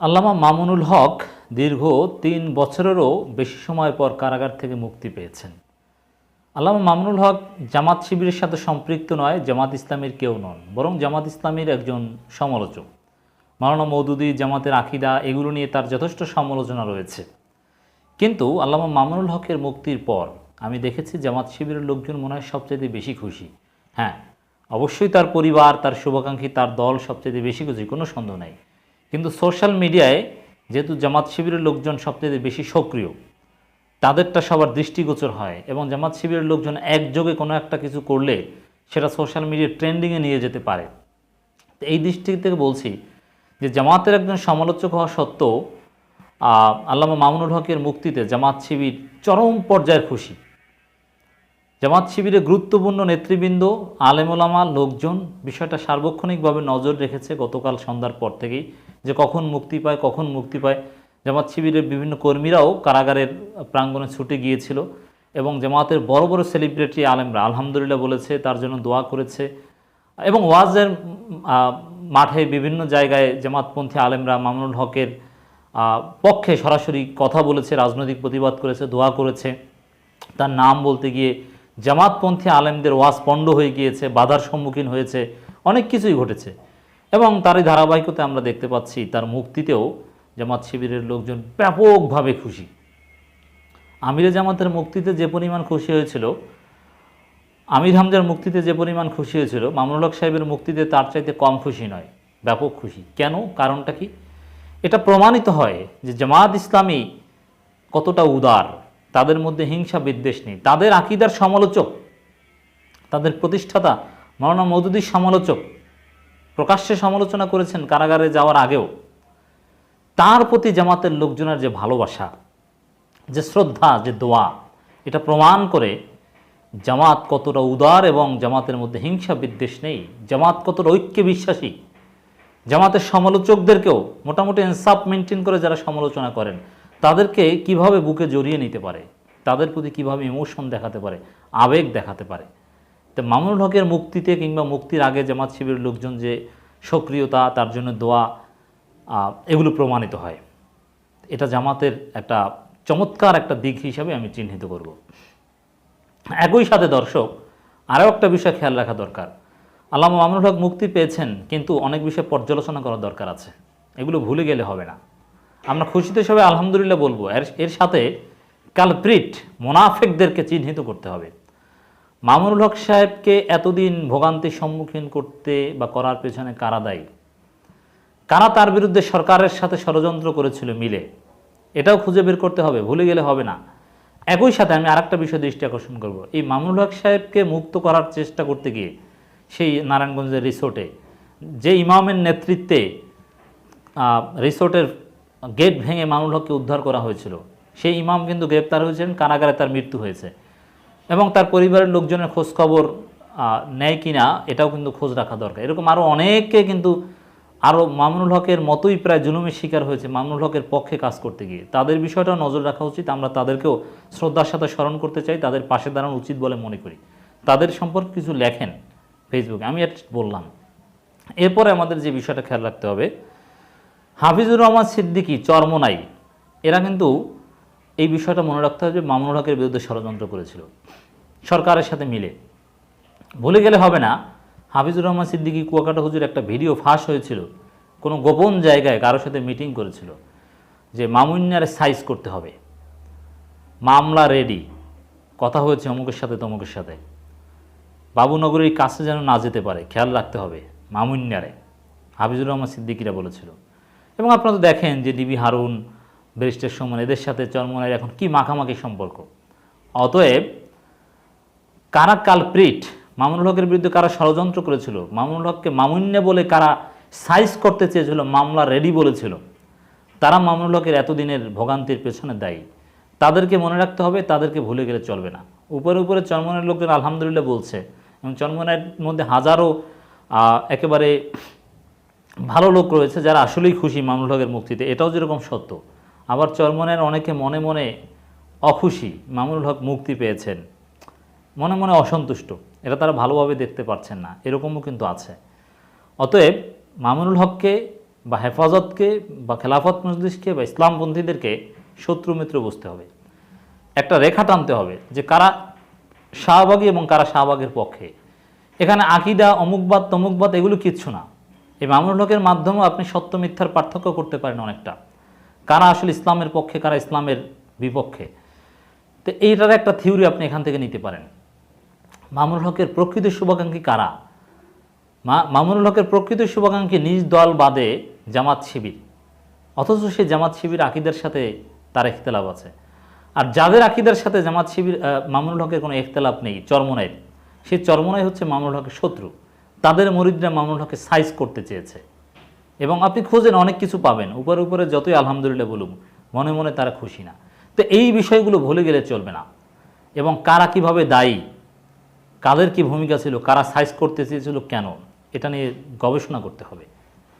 আল্লামা মামুনুল হক দীর্ঘ তিন বছরেরও বেশি সময় পর কারাগার থেকে মুক্তি পেয়েছেন। আল্লামা মামুনুল হক জামাত শিবিরের সাথে সম্পৃক্ত নয়, জামাত ইসলামের কেউ নন, বরং জামাত ইসলামের একজন সমালোচক। মাওলানা মৌদুদি জামাতের আকিদা এগুলো নিয়ে তার যথেষ্ট সমালোচনা রয়েছে। কিন্তু আল্লামা মামুনুল হকের মুক্তির পর আমি দেখেছি জামাত শিবিরের লোকজন মনে হয় সবচেয়ে বেশি খুশি। হ্যাঁ অবশ্যই তার পরিবার, তার শুভাকাঙ্ক্ষী, তার দল সবচেয়ে বেশি খুশি, কোনো সন্দেহ নাই। কিন্তু সোশ্যাল মিডিয়ায় যেহেতু জামাত শিবিরের লোকজন সবচেয়ে বেশি সক্রিয়, তাদেরটা সবার দৃষ্টিগোচর হয় এবং জামাত শিবিরের লোকজন একযোগে কোনো একটা কিছু করলে সেটা সোশ্যাল মিডিয়ার ট্রেন্ডিংয়ে নিয়ে যেতে পারে। তো এই দৃষ্টি থেকে বলছি যে জামাতের একজন সমালোচক হওয়া সত্ত্বেও আল্লামা মামুনুল হকের মুক্তিতে জামাত শিবির চরম পর্যায়ের খুশি। জামাত শিবিরে গুরুত্বপূর্ণ নেতৃবৃন্দ, আলেমোলামা লোকজন বিষয়টা সার্বক্ষণিকভাবে নজর রেখেছে গতকাল সন্ধ্যার পর থেকেই যে কখন মুক্তি পায়, কখন মুক্তি পায়। জামাত শিবিরের বিভিন্ন কর্মীরাও কারাগারের প্রাঙ্গণে ছুটে গিয়েছিল এবং জামাতের বড় বড় সেলিব্রিটি আলেমরা আলহামদুলিল্লাহ বলেছে, তার জন্য দোয়া করেছে এবং ওয়াজের মাঠে বিভিন্ন জায়গায় জামাতপন্থী আলেমরা মামুনুল হকের পক্ষে সরাসরি কথা বলেছে, রাজনৈতিক প্রতিবাদ করেছে, দোয়া করেছে। তার নাম বলতে গিয়ে জামাতপন্থী আলেমদের ওয়াজ পণ্ড হয়ে গিয়েছে, বাধার সম্মুখীন হয়েছে, অনেক কিছুই ঘটেছে। এবং তারই ধারাবাহিকতা আমরা দেখতে পাচ্ছি, তার মুক্তিতেও জামাত শিবিরের লোকজন ব্যাপকভাবে খুশি। আমিরে জামাতের মুক্তিতে যে পরিমাণ খুশি হয়েছিল, আমির হামজার মুক্তিতে যে পরিমাণ খুশি হয়েছিল, মামুনুল সাহেবের মুক্তিতে তার চাইতে কম খুশি নয়, ব্যাপক খুশি। কেন? কারণটা কি? এটা প্রমাণিত হয় যে জামাত ইসলামী কতটা উদার। তাদের মধ্যে হিংসা বিদ্বেষ নেই। তাদের আকিদার সমালোচক, তাদের প্রতিষ্ঠাতা মৌলানা মৌদুদির সমালোচক প্রকাশ্যে সমালোচনা করেছেন কারাগারে যাওয়ার আগেও। তার প্রতি জামাতের লোকজনের যে ভালোবাসা, যে শ্রদ্ধা, যে দোয়া, এটা প্রমাণ করে জামাত কতটা উদার এবং জামাতের মধ্যে হিংসা বিদ্বেষ নেই। জামাত কতটা ঐক্যে বিশ্বাসী। জামাতের সমালোচকদেরকেও মোটামুটি ইনসাফ মেনটেন করে যারা সমালোচনা করেন। তাদেরকে কীভাবে বুকে জড়িয়ে নিতে পারে? তাদের প্রতি কীভাবে ইমোশন দেখাতে পারে? আবেগ দেখাতে পারে? তো মামুনুল হকের মুক্তিতে কিংবা মুক্তির আগে জামাত শিবিরের লোকজন যে সক্রিয়তা, তার জন্য দোয়া এগুলো প্রমাণিত হয়। এটা জামাতের একটা চমৎকার একটা দিক হিসাবে আমি চিহ্নিত করব। একই সাথে দর্শক, আরও একটা বিষয় খেয়াল রাখা দরকার। আল্লামা মামুনুল হক মুক্তি পেয়েছেন, কিন্তু অনেক বিষয় পর্যালোচনা করার দরকার আছে। এগুলো ভুলে গেলে হবে না। আমরা খুশিতে সবাই আলহামদুলিল্লাহ বলব, এর এর সাথে কালপ্রিট মোনাফেকদেরকে চিহ্নিত করতে হবে। মামুনুল হক সাহেবকে এতদিন ভোগান্তির সম্মুখীন করতে বা করার পেছনে কারা দায়ী? কারা তার বিরুদ্ধে সরকারের সাথে ষড়যন্ত্র করেছিল মিলে? এটাও খুঁজে বের করতে হবে, ভুলে গেলে হবে না। একই সাথে আমি আরেকটা বিষয় দৃষ্টি আকর্ষণ করব। এই মামুনুল হক সাহেবকে মুক্ত করার চেষ্টা করতে গিয়ে সেই নারায়ণগঞ্জের রিসোর্টে, যে ইমামের নেতৃত্বে রিসোর্টের গেট ভেঙে মামুনুল হককে উদ্ধার করা হয়েছিল। সেই ইমাম কিন্তু গ্রেপ্তার হয়েছেন কারাগারে তার মৃত্যু হয়েছে। এবং তার পরিবারের লোকজনের খোঁজ খবর আহ, নেয় কিনা এটাও কিন্তু খোঁজ রাখা দরকার। এরকম আরও অনেকে কিন্তু আরও মামুনুল হকের মতোই প্রায় জুলুমের শিকার হয়েছে মামুনুল হকের পক্ষে কাজ করতে গিয়ে। তাদের বিষয়টাও নজর রাখা উচিত। আমরা তাদেরকেও শ্রদ্ধার সাথে স্মরণ করতে চাই তাদের পাশে দাঁড়ানো উচিত বলে মনে করি। তাদের সম্পর্কে কিছু লেখেন ফেসবুকে আমি এটা বললাম। এরপরে আমাদের যে বিষয়টা খেয়াল রাখতে হবে হাফিজুর রহমান সিদ্দিকী চরমনাই, এরা কিন্তু এই বিষয়টা মনে রাখতে হবে যে মামুনুল হকের বিরুদ্ধে ষড়যন্ত্র করেছিল। সরকারের সাথে মিলে। ভুলে গেলে হবে না, হাফিজুর রহমান সিদ্দিকী কুয়াকাটা হুজুর একটা ভিডিও ফাঁস হয়েছিল, কোনো গোপন জায়গায় কারোর সাথে মিটিং করেছিল, যে মামুন্যারে সাইজ করতে হবে। মামলা রেডি, কথা হয়েছে অমুকের সাথে তমুকের সাথে। বাবুনগরীর কাছে যেন না যেতে পারে, খেয়াল রাখতে হবে মামুন্যারে হাফিজুর রহমান সিদ্দিকিরা বলেছিল। এবং আপনারা তো দেখেন যে ডিবি হারুন ব্যারিস্টার সুমন এদের সাথে চরমনের এখন কি মাখামাখি সম্পর্ক। অতএব কারা কালপ্রিট মামুনুল হকের বিরুদ্ধে কারা ষড়যন্ত্র করেছিল? মামুনুল হককে মামুন্য বলে কারা সাইজ করতে চেয়েছিল, মামলা রেডি বলেছিল। তারা মামুনুল হকের এতদিনের ভোগান্তির পেছনে দায়ী। তাদেরকে মনে রাখতে হবে, তাদেরকে ভুলে গেলে চলবে না। উপরে উপরে চরমনের লোকজন আলহামদুলিল্লাহ বলছে এবং চরমনের মধ্যে হাজারো একেবারে ভালো লোক রয়েছে যারা আসলেই খুশি মামুনুল হকের মুক্তিতে। এটাও যেরকম সত্য। আবার চরমনের অনেকে মনে মনে অখুশি মামুনুল হক মুক্তি পেয়েছেন। মনে মনে অসন্তুষ্ট। এটা তারা ভালোভাবে দেখতে পারছেন না। এরকমও কিন্তু আছে। অতএব মামুনুল হককে বা হেফাজতকে বা খেলাফত মজলিসকে বা ইসলামপন্থীদেরকে শত্রু মিত্র বুঝতে হবে। একটা রেখা টানতে হবে যে কারা শাহবাগী এবং কারা শাহবাগের পক্ষে। এখানে আকিদা, অমুকবাদ, তমুকবাদ এগুলো কিচ্ছু না। এই মামুনুল হকের মাধ্যমেও আপনি সত্য মিথ্যার পার্থক্য করতে পারেন অনেকটা। কারা আসলে ইসলামের পক্ষে, কারা ইসলামের বিপক্ষে? তো এইটার একটা থিওরি আপনি এখান থেকে নিতে পারেন। মামুনুল হকের প্রকৃত শুভাকাঙ্ক্ষী কারা? মামুনুল হকের প্রকৃত শুভাকাঙ্ক্ষী নিজ দল বাদে জামাত শিবির। অথচ সে জামাত শিবির আকিদের সাথে তার ইখতলাফ আছে। আর যাদের আকিদের সাথে জামাত শিবির মামুনুল হকের কোনো ইখতলাফ নেই চরমনাইয়ের সেই চরমনাই হচ্ছে মামুনুল হকের শত্রু। তাদের মরিদরা মামুনুল হকের সাইজ করতে চেয়েছে। এবং আপনি খোঁজেন, অনেক কিছু পাবেন। উপরে উপরে যতই আলহামদুলিল্লাহ বলুন মনে মনে তারা খুশি না। তো এই বিষয়গুলো ভুলে গেলে চলবে না। এবং কারা কীভাবে দায়ী, কাদের কি ভূমিকা ছিল, কারা সাইজ করতে চেয়েছিল, কেন? এটা নিয়ে গবেষণা করতে হবে।